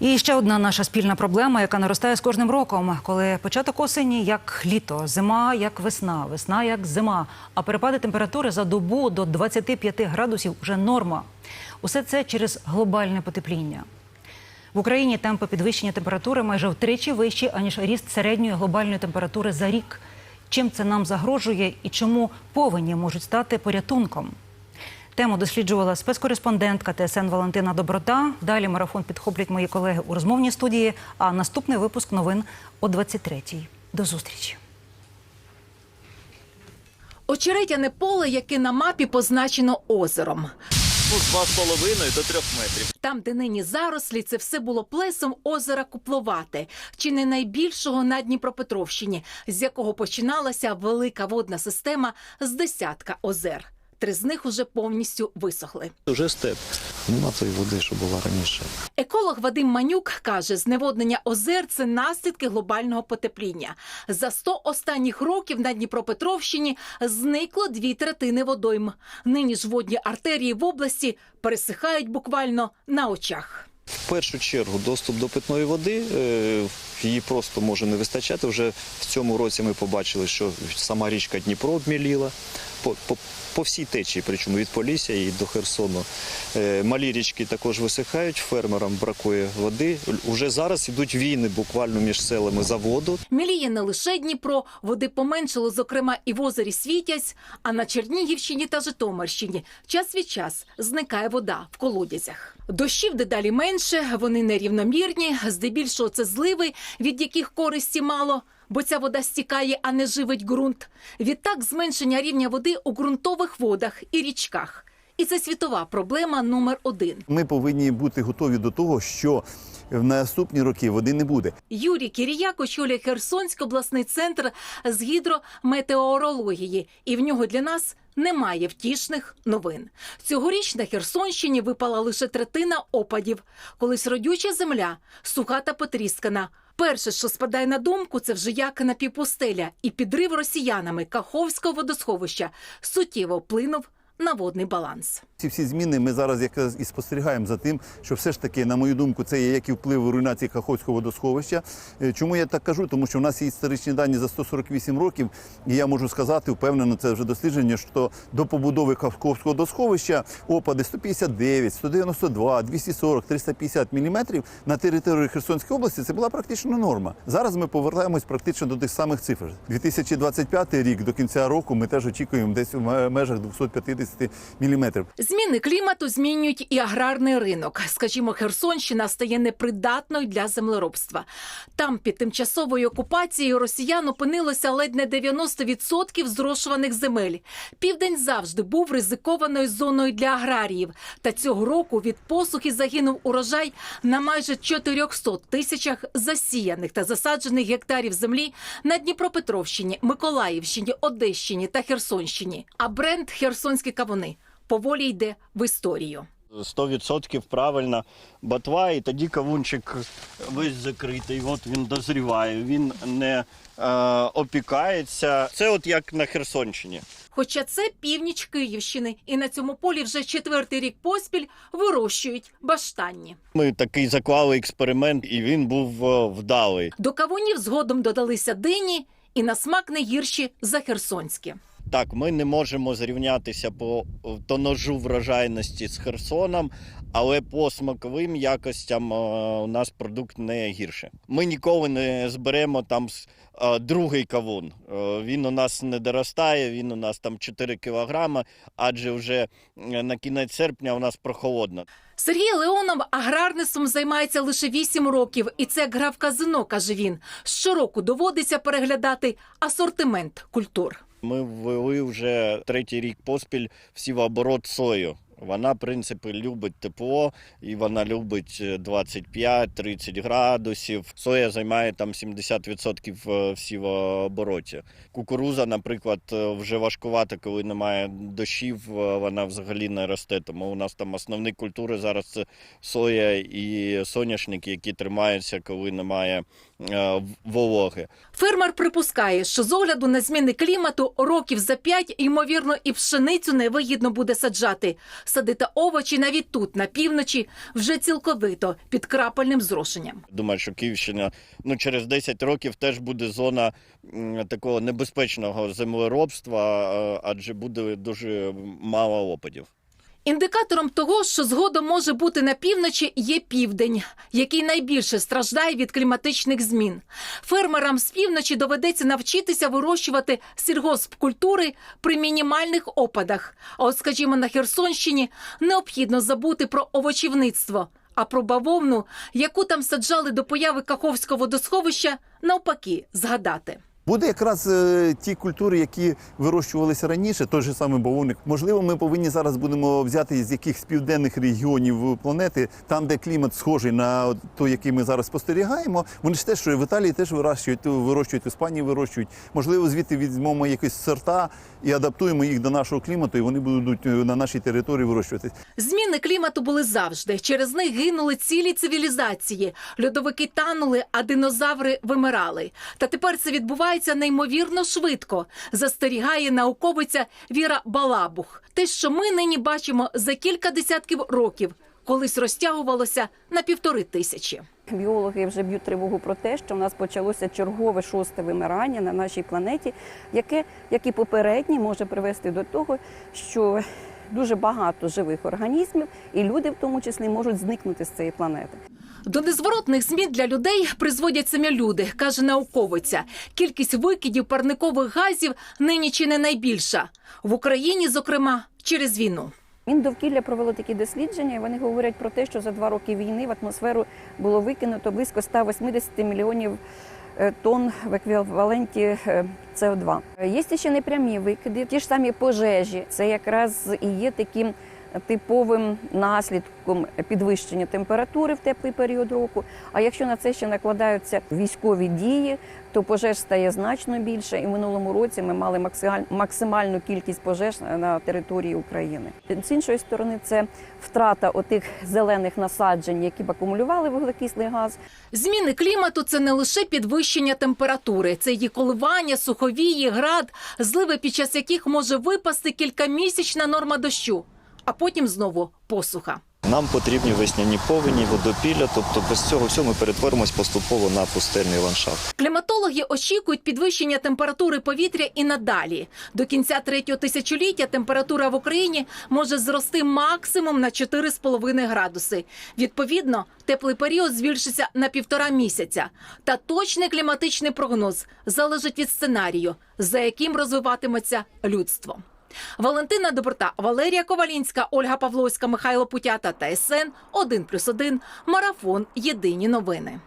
І ще одна наша спільна проблема, яка наростає з кожним роком, коли початок осені як літо, зима як весна, весна як зима, а перепади температури за добу до 25 градусів вже норма. Усе це через глобальне потепління. В Україні темпи підвищення температури майже втричі вищі, аніж ріст середньої глобальної температури за рік. Чим це нам загрожує і чому повені можуть стати порятунком? Тему досліджувала спецкореспондентка ТСН Валентина Доброта. Далі марафон підхоплять мої колеги у розмовній студії. А наступний випуск новин о 23-й. До зустрічі. Очеретяне поле, яке на мапі позначено озером. ну, з 2,5 до 3 метрів. Там, де нині зарослі, це все було плесом озера Купловате, чи не найбільшого на Дніпропетровщині, з якого починалася велика водна система з десятка озер. Три з них уже повністю висохли. Уже степ. Нема тої води, що була раніше. Еколог Вадим Манюк каже, зневоднення озер це наслідки глобального потепління. За 100 останніх років на Дніпропетровщині зникло дві третини водойм. Нині ж водні артерії в області пересихають буквально на очах. В першу чергу доступ до питної води, е, її просто може не вистачати. Вже в цьому році ми побачили, що сама річка Дніпро обміліла по, по, по всій течії, причому від Полісся і до Херсону. Е, Малі річки також висихають, фермерам бракує води. Уже зараз йдуть війни буквально між селами за воду. Міліє не лише Дніпро, води поменшало, зокрема, і в озері Світязь, а на Чернігівщині та Житомирщині час від час зникає вода в колодязях. Дощів дедалі менше, вони нерівномірні, здебільшого це зливи, від яких користі мало. Бо ця вода стікає, а не живить ґрунт. Відтак зменшення рівня води у ґрунтових водах і річках. І це світова проблема номер один. Ми повинні бути готові до того, що в наступні роки води не буде. Юрій Кіріяк очолює Херсонський обласний центр з гідрометеорології, і в нього для нас немає втішних новин. Цьогоріч на Херсонщині випала лише третина опадів. Колись родюча земля, суха та потріскана. Перше, що спадає на думку, це вже як напівпустеля, і підрив росіянами Каховського водосховища суттєво вплинув на водний баланс. Ці всі зміни ми зараз якраз і спостерігаємо за тим, що все ж таки, на мою думку, це є як і вплив руйнації Каховського водосховища. Е, Чому я так кажу? Тому що в нас є історичні дані за 148 років, і я можу сказати, впевнено, це вже дослідження, що до побудови Каховського водосховища опади 159, 192, 240, 350 міліметрів на території Херсонської області це була практично норма. Зараз ми повертаємось практично до тих самих цифр. 2025 рік до кінця року ми теж очікуємо десь в ме- межах 250 міліметрів. Зміни клімату змінюють і аграрний ринок. Скажімо, Херсонщина стає непридатною для землеробства. Там під тимчасовою окупацією росіян опинилося ледь не 90% зрошуваних земель. Південь завжди був ризикованою зоною для аграріїв. Та цього року від посухи загинув урожай на майже 400 тисячах засіяних та засаджених гектарів землі на Дніпропетровщині, Миколаївщині, Одещині та Херсонщині. А бренд Херсонські кавуни поволі йде в історію. 100% правильна ботва, і тоді кавунчик весь закритий. От він дозріває, він не е, опікається. Це от як на Херсонщині. Хоча це північ Київщини, і на цьому полі вже четвертий рік поспіль вирощують баштанні. Ми такий заклали експеримент, і він був е, вдалий. До кавунів згодом додалися дині і на смак не гірші за херсонські. Так, ми не можемо зрівнятися по тоножу врожайності з Херсоном, але по смаковим якостям е, у нас продукт не гірше. Ми ніколи не зберемо там е, другий кавун. Е, Він у нас не доростає, він у нас там 4 кілограми, адже вже е, на кінець серпня у нас прохолодно. Сергій Леонов аграрництвом займається лише 8 років, і це як гра в казино, каже він. Щороку доводиться переглядати асортимент культур. Ми ввели вже третій рік поспіль сівооборот сою. Вона, в принципі, любить тепло і вона любить е, 25-30 градусів. Соя займає там 70% в сівообороті. Кукуруза, наприклад, е, вже важкувата, коли немає дощів, е, вона взагалі не росте. Тому у нас там основні культури зараз це соя і соняшники, які тримаються, коли немає е, вологи. Фермер припускає, що з огляду на зміни клімату років за п'ять, ймовірно, і пшеницю невигідно буде саджати. садити овочі навіть тут, на півночі, вже цілковито під крапельним зрошенням. Думаю, що Київщина ну, через 10 років теж буде зона такого небезпечного землеробства, е, адже буде дуже мало опадів. Індикатором того, що згодом може бути на півночі, є південь, який найбільше страждає від кліматичних змін. Фермерам з півночі доведеться навчитися вирощувати сільгоспкультури при мінімальних опадах. А от, скажімо, на Херсонщині необхідно забути про овочівництво. А про бавовну, яку там саджали до появи Каховського водосховища, навпаки, згадати. Буде якраз е, ті культури, які вирощувалися раніше, той же самий бавовник. Можливо, ми повинні зараз будемо взяти з якихось південних регіонів планети, там, де клімат схожий на той, який ми зараз спостерігаємо. Вони ж теж в Італії теж вирощують, вирощують в Іспанії, вирощують. Можливо, звідти візьмемо якісь сорта і адаптуємо їх до нашого клімату, і вони будуть е, на нашій території вирощуватись. Зміни клімату були завжди. Через них гинули цілі цивілізації. Льодовики танули, а динозаври вимирали. Та тепер це відбувається неймовірно швидко. Застерігає науковиця Віра Балабух. Те, що ми нині бачимо за кілька десятків років, колись розтягувалося на півтори тисячі. Біологи вже б'ють тривогу про те, що в нас почалося чергове шосте вимирання на нашій планеті, яке, як і попереднє, може привести до того, що дуже багато живих організмів, і люди в тому числі можуть зникнути з цієї планети. До незворотних змін для людей призводять самі люди, каже науковиця. Кількість викидів парникових газів нині чи не найбільша в Україні, зокрема, через війну. Міндовкілля провело такі дослідження, і вони говорять про те, що за два роки війни в атмосферу було викинуто близько 180 мільйонів е, тонн в еквіваленті е, СО2. Є ще непрямі викиди, ті ж самі пожежі. Це якраз і є таким типовим наслідком підвищення температури в теплий період року. А якщо на це ще накладаються військові дії, то пожеж стає значно більше. І в минулому році ми мали максималь- максимальну кількість пожеж на території України. З іншої сторони, це втрата отих зелених насаджень, які б акумулювали вуглекислий газ. Зміни клімату це не лише підвищення температури, це її коливання, суховії, град, зливи, під час яких може випасти кількамісячна норма дощу, а потім знову посуха. Нам потрібні весняні повені, водопілля, тобто без цього всього ми перетворимось поступово на пустельний ландшафт. Кліматологи очікують підвищення температури повітря і надалі. До кінця третього тисячоліття температура в Україні може зрости максимум на 4,5 градуси. Відповідно, теплий період збільшиться на півтора місяця. Та точний кліматичний прогноз залежить від сценарію, за яким розвиватиметься людство. Валентина Доброта, Валерія Ковалінська, Ольга Павловська, Михайло Путята та СН 1+,1. Марафон. Єдині новини.